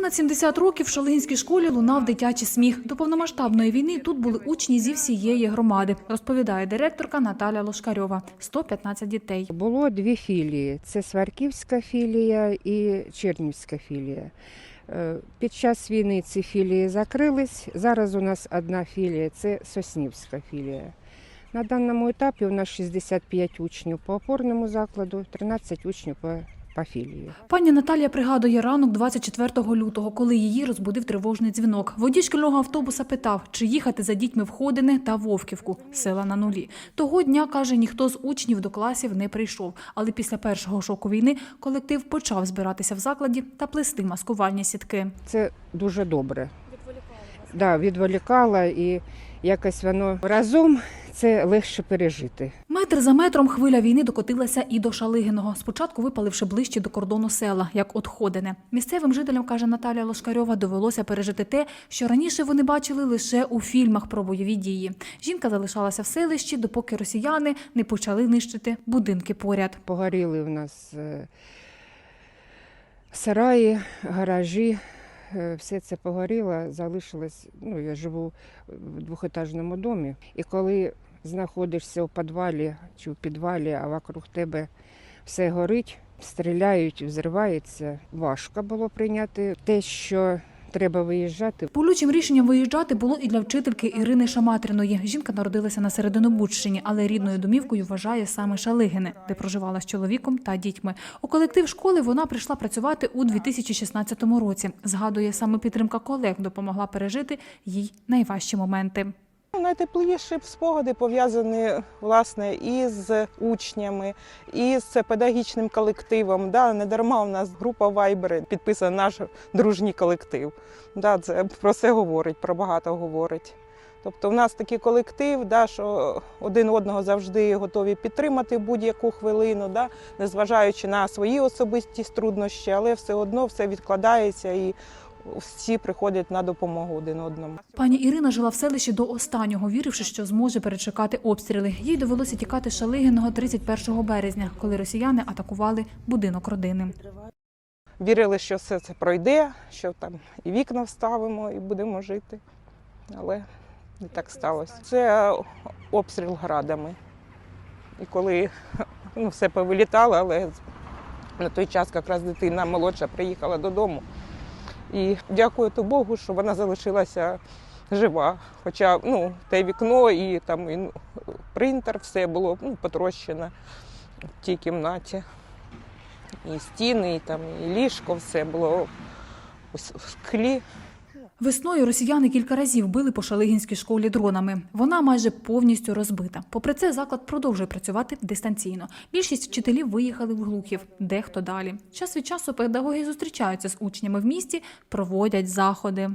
Понад 70 років в Шалигінській школі лунав дитячий сміх. До повномасштабної війни тут були учні зі всієї громади, розповідає директорка Наталя Лошкарьова. 115 дітей. Було дві філії: це Сварківська філія і Чернівська філія. Е, Під час війни ці філії закрились. Зараз у нас одна філія це Соснівська філія. На даному етапі у нас 65 учнів по опорному закладу, 13 учнів по, по філії. Пані Наталія пригадує ранок 24 лютого, коли її розбудив тривожний дзвінок. Водій шкільного автобуса питав, чи їхати за дітьми в Ходине та Вовківку, села на нулі. Того дня, каже, ніхто з учнів до класів не прийшов. Але після першого шоку війни колектив почав збиратися в закладі та плести маскувальні сітки. Це дуже добре. Да, відволікало і якось воно разом це легше пережити. Метр за метром хвиля війни докотилася і до Шалигиного, спочатку випаливши ближче до кордону села, як от Ходине. Місцевим жителям, каже Наталія Лошкарьова, довелося пережити те, що раніше вони бачили лише у фільмах про бойові дії. Жінка залишалася в селищі, допоки росіяни не почали нищити будинки поряд. Погоріли в нас е, сараї, гаражі. Е, Все це погоріло, залишилось. Ну, я живу в двохетажному домі. І коли знаходишся у підвалі чи в підвалі, а вокруг тебе все горить, стріляють, взривається, важко було прийняти те, що треба виїжджати. Болючим рішенням виїжджати було і для вчительки Ірини Шаматриної. Жінка народилася на Серединобудщині, але рідною домівкою вважає саме Шалигине, де проживала з чоловіком та дітьми. У колектив школи вона прийшла працювати у 2016 році. Згадує, саме підтримка колег допомогла пережити їй найважчі моменти. Найтепліші спогади пов'язані власне із учнями, із педагогічним колективом. Да, не дарма у нас група Viber підписана наш дружній колектив. Да, це про це говорить, про багато говорить. Тобто в нас такий колектив, да, що один одного завжди готові підтримати будь-яку хвилину, да, незважаючи на свої особисті труднощі, але все одно все відкладається і всі приходять на допомогу один одному. Пані Ірина жила в селищі до останнього, віривши, що зможе перечекати обстріли. Їй довелося тікати Шалигиного 31 березня, коли росіяни атакували будинок родини. Вірили, що все це пройде, що там і вікна вставимо, і будемо жити. Але не так сталося. Це обстріл градами. І коли ну, все повилітало, але на той час якраз дитина молодша приїхала додому. І дякую Богу, що вона залишилася жива. Хоча ну, те вікно і там і, ну, принтер, все було ну, потрощено в тій кімнаті і стіни, і там і ліжко, все було у склі. Весною росіяни кілька разів били по Шалигінській школі дронами. Вона майже повністю розбита. Попри це, заклад продовжує працювати дистанційно. Більшість вчителів виїхали в Глухів, дехто далі. Час від часу педагоги зустрічаються з учнями в місті, проводять заходи.